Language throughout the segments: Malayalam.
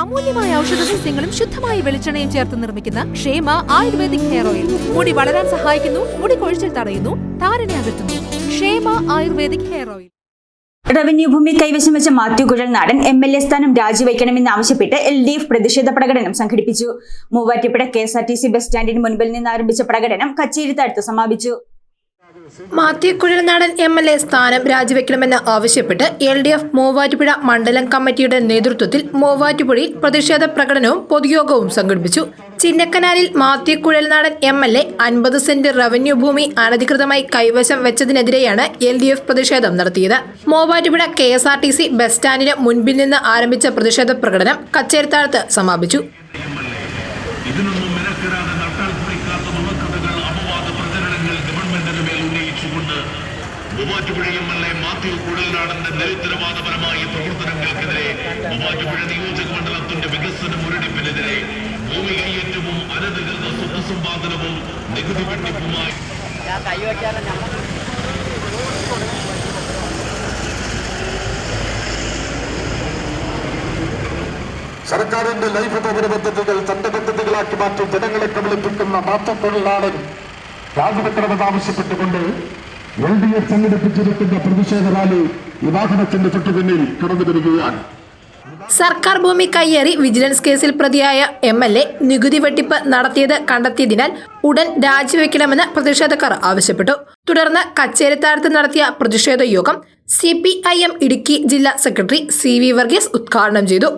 അമൂല്യമായ ഔഷധ സസ്യങ്ങളും ശുദ്ധമായ വെളിച്ചെണ്ണയും ചേർത്ത് നിർമ്മിക്കുന്ന ക്ഷേമ ആയുർവേദിക് ഹെയർ ഓയിൽ. മുടി വളരാൻ സഹായിക്കുന്നു മുടി കൊഴിച്ചിൽ തടയുന്നു താരനെ അകറ്റുന്നു. ക്ഷേമ ആയുർവേദിക് ഹെയർ ഓയിൽ. റവന്യൂ ഭൂമി കൈവശം വെച്ച Mathew Kuzhalnadan M L A സ്ഥാനം രാജിവെക്കണമെന്ന് ആവശ്യപ്പെട്ട് എൽ ഡി എഫ് പ്രതിഷേധ പ്രകടനം സംഘടിപ്പിച്ചു. Muvattupuzha K S R T C bus സ്റ്റാൻഡിന് മുൻപിൽ നിന്ന് ആരംഭിച്ച പ്രകടനം കച്ചേരിത്തടുത്ത് സമാപിച്ചു. Mathew Kuzhalnadan M L A സ്ഥാനം രാജിവെക്കണമെന്ന് ആവശ്യപ്പെട്ട് എൽ ഡി എഫ് മൂവാറ്റുപുഴ മണ്ഡലം കമ്മിറ്റിയുടെ നേതൃത്വത്തിൽ മൂവാറ്റുപുഴയിൽ പ്രതിഷേധ പ്രകടനവും പൊതുയോഗവും സംഘടിപ്പിച്ചു. ചിന്നക്കനാലിൽ Mathew Kuzhalnadan M L A അൻപത് സെന്റ് റവന്യൂ ഭൂമി അനധികൃതമായി കൈവശം വെച്ചതിനെതിരെയാണ് എൽ ഡി എഫ് പ്രതിഷേധം നടത്തിയത്. Muvattupuzha K S R T C bus സ്റ്റാൻഡിന് മുൻപിൽ നിന്ന് ആരംഭിച്ച പ്രതിഷേധ പ്രകടനം കച്ചേരിത്താഴത്ത് സമാപിച്ചു. ഇതിനൊന്നും മേൽ ഉന്നയിച്ചുകൊണ്ട് Muvattupuzha M L A Mathew കുഴൽനാടന്റെ ദരിദ്രവാദപരമായ പ്രവർത്തനങ്ങൾക്കെതിരെ മൂവാറ്റുപുഴ നിയോജക മണ്ഡലത്തിന്റെ വികസന മുരടിപ്പിനെതിരെ ഭൂമി കൈയേറ്റവും അനധികൃത സ്വത്ത് സമ്പാദനവും നികുതി വെട്ടിപ്പുമായി സർക്കാരിന്റെ ലൈഫ് പകര പദ്ധതികൾ തന്റെ പദ്ധതികളാക്കി മാറ്റി ജനങ്ങളെ കബളിപ്പിക്കുന്ന മാറ്റത്തൊഴിലാളൻ രാജിവെക്കണമെന്ന് ആവശ്യപ്പെട്ടുകൊണ്ട് എൽ ഡി എഫ് സംഘടിപ്പിച്ചിരിക്കുന്ന പ്രതിഷേധ റാലി ഈ വാഹനത്തിന്റെ തൊട്ടുപിന്നിൽ കടന്നു വരികയാണ് സർക്കാർ ഭൂമി കയ്യേറി വിജിലൻസ് കേസിൽ പ്രതിയായ എം എൽ എ നികുതി വെട്ടിപ്പ് നടത്തിയത് കണ്ടെത്തിയതിനാൽ ഉടൻ രാജിവെക്കണമെന്ന് പ്രതിഷേധക്കാർ ആവശ്യപ്പെട്ടു. തുടർന്ന് കച്ചേരിത്താരത്ത് നടത്തിയ പ്രതിഷേധ യോഗം C P I M Idukki ജില്ലാ സെക്രട്ടറി സി വി വർഗീസ് ഉദ്ഘാടനം ചെയ്തു.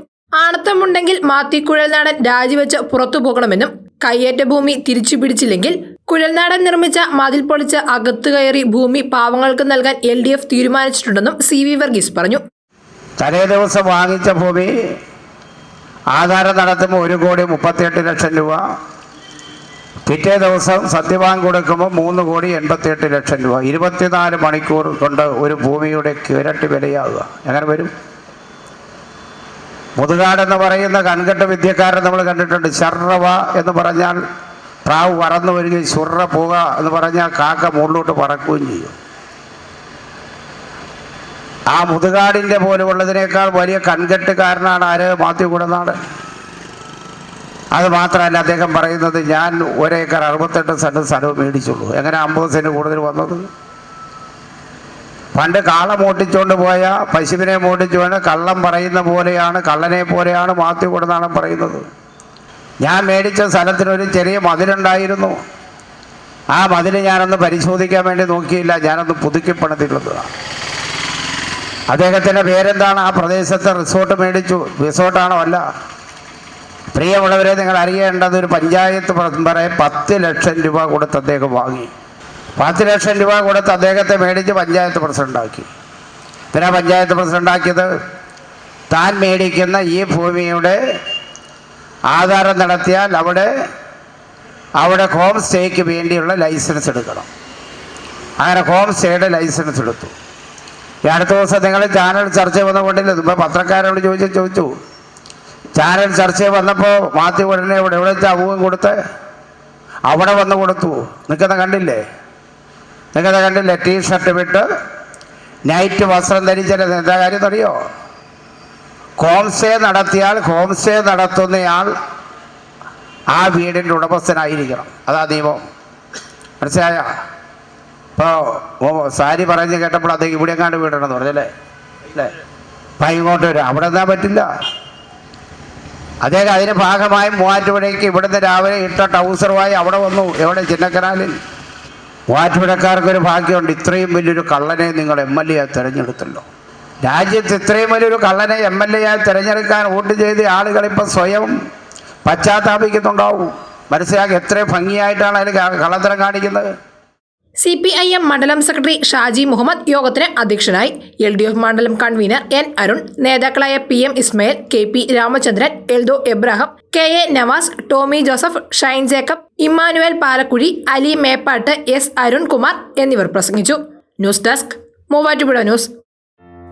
ആണത്തമുണ്ടെങ്കിൽ മാത്തിക്കുഴൽ നാടൻ രാജിവെച്ച് പുറത്തു പോകണമെന്നും കയ്യേറ്റ ഭൂമി തിരിച്ചു പിടിച്ചില്ലെങ്കിൽ കുഴൽനാടൻ നിർമ്മിച്ച മതിൽ പൊളിച്ച് അകത്തു കയറി ഭൂമി പാവങ്ങൾക്ക് നൽകാൻ എൽ ഡി എഫ് തീരുമാനിച്ചിട്ടുണ്ടെന്നും സി വി വർഗീസ് പറഞ്ഞു. തലേ ദിവസം വാങ്ങിച്ച ഭൂമി ആധാരം നടത്തുമ്പോൾ ഒരു കോടി മുപ്പത്തിയെട്ട് ലക്ഷം രൂപ. പിറ്റേ ദിവസം സത്യവാങ് കൊടുക്കുമ്പോൾ മൂന്ന് കോടി എൺപത്തിയെട്ട് ലക്ഷം രൂപ. ഇരുപത്തിനാല് മണിക്കൂർ കൊണ്ട് ഒരു ഭൂമിയുടെ ഇരട്ടി വിലയാവുക എങ്ങനെ വരും? മുതുകാടെന്ന് പറയുന്ന കൺകെട്ട് വിദ്യക്കാരൻ നമ്മൾ കണ്ടിട്ടുണ്ട്. ശർവ എന്ന് പറഞ്ഞാൽ പ്രാവ് പറന്നു വരികയും സുറ പോക എന്ന് പറഞ്ഞാൽ കാക്ക മുകളിലോട്ട് പറക്കുകയും ചെയ്യും. ആ മുതുകാടിന്റെ പോലുള്ളതിനേക്കാൾ വലിയ കൺകെട്ടുകാരനാണ് ആര്? മാത്യു കുടനാട്. അത് മാത്രമല്ല അദ്ദേഹം പറയുന്നത് ഞാൻ ഒരേക്കർ അറുപത്തെട്ട് സെന്റ് സ്ഥലവും മേടിച്ചുള്ളൂ. എങ്ങനെ അമ്പത് സെന്റ് കൂടുതൽ വന്നത്? പണ്ട് കാള മോട്ടിച്ചുകൊണ്ട് പോയ പശുവിനെ മോട്ടിച്ചുകൊണ്ട് കള്ളം പറയുന്ന പോലെയാണ് കള്ളനെ പോലെയാണ് മാത്യു കുടനാടൻ പറയുന്നത്. ഞാൻ മേടിച്ച സ്ഥലത്തിനൊരു ചെറിയ മതിലുണ്ടായിരുന്നു. ആ മതിൽ ഞാനൊന്ന് പരിശോധിക്കാൻ വേണ്ടി നോക്കിയില്ല. ഞാനൊന്ന് പുതുക്കി അദ്ദേഹത്തിന്റെ പേരെന്താണ്? ആ പ്രദേശത്തെ റിസോർട്ട് മേടിച്ചു. റിസോർട്ടാണോ അല്ല. പ്രിയമുള്ളവരെ നിങ്ങൾ അറിയേണ്ടത് ഒരു പഞ്ചായത്ത് മെമ്പറെ പത്ത് ലക്ഷം രൂപ കൊടുത്ത് അദ്ദേഹം വാങ്ങി. പത്ത് ലക്ഷം രൂപ കൊടുത്ത് അദ്ദേഹത്തെ മേടിച്ച് പഞ്ചായത്ത് പ്രസിഡന്റാക്കി പിന്നെ പഞ്ചായത്ത് പ്രസിഡന്റാക്കിയത് താൻ മേടിക്കുന്ന ഈ ഭൂമിയുടെ ആധാരം നടത്തിയാൽ അവിടെ അവിടെ ഹോം സ്റ്റേക്ക് വേണ്ടിയുള്ള ലൈസൻസ് എടുക്കണം. അങ്ങനെ ഹോം സ്റ്റേയുടെ ലൈസൻസ് എടുത്തു. ഈ അടുത്ത ദിവസം നിങ്ങൾ ചാനൽ ചർച്ച വന്നുകൊണ്ടില്ല ഇപ്പോൾ പത്രക്കാരോട് ചോദിച്ചു ചോദിച്ചു. ചാനൽ ചർച്ച വന്നപ്പോൾ മാത്യു ഉടനെ ഇവിടെ എവിടെ വെച്ചാൽ അഭിമുഖം കൊടുത്ത്? അവിടെ വന്ന് കൊടുത്തു. നിൽക്കുന്ന കണ്ടില്ലേ? നിൽക്കുന്ന കണ്ടില്ലേ? ടീ ഷർട്ട് വിട്ട് നൈറ്റ് വസ്ത്രം ധരിച്ചത് എന്താ കാര്യം അറിയോ? ഹോം സ്റ്റേ നടത്തിയാൽ ഹോം സ്റ്റേ നടത്തുന്നയാൾ ആ വീടിന്റെ ഉടമസ്ഥനായിരിക്കണം. അതാ നിയമം. മനസ്സിലായ? ഇപ്പോൾ സാരി പറഞ്ഞ് കേട്ടപ്പോൾ അദ്ദേഹം ഇവിടെ എങ്ങാണ്ട് വീടണമെന്ന് പറഞ്ഞല്ലേ അല്ലേ? അപ്പം ഇങ്ങോട്ട് വരും. അവിടെ എന്താ പറ്റില്ല. അദ്ദേഹം അതിന് ഭാഗമായി മൂവാറ്റുപുഴയ്ക്ക് ഇവിടുന്ന് രാവിലെ ഇട്ട ടൗസറുമായി അവിടെ വന്നു. എവിടെ? ചിന്നക്കനാലിൽ. മൂവാറ്റുപുഴക്കാർക്കൊരു ഭാഗ്യമുണ്ട്. ഇത്രയും വലിയൊരു കള്ളനെ നിങ്ങൾ എം എൽ എ തിരഞ്ഞെടുത്തല്ലോ. രാജ്യത്ത് ഇത്രയും വലിയൊരു കള്ളനെ എം എൽ എ ആയി തിരഞ്ഞെടുക്കാൻ വോട്ട് ചെയ്ത് ആളുകൾ ഇപ്പം സ്വയം പശ്ചാത്താപിക്കുന്നുണ്ടാവും. മനസ്സിലാക്കി എത്ര ഭംഗിയായിട്ടാണ് അതിൽ കള്ളത്തരം കാണിക്കുന്നത്. സി പി ഐ എം മണ്ഡലം സെക്രട്ടറി ഷാജി മുഹമ്മദ് യോഗത്തിന് അധ്യക്ഷനായി എൽ ഡി എഫ് മണ്ഡലം കൺവീനർ എൻ അരുൺ നേതാക്കളായ P M Ismail K P Ramachandran Eldho Abraham K A Navas Tomy Joseph Shine Jacob Immanuel Palakkuzhi Ali Meppattu S Arunkumar എന്നിവർ പ്രസംഗിച്ചു. News desk Muvattupuzha news.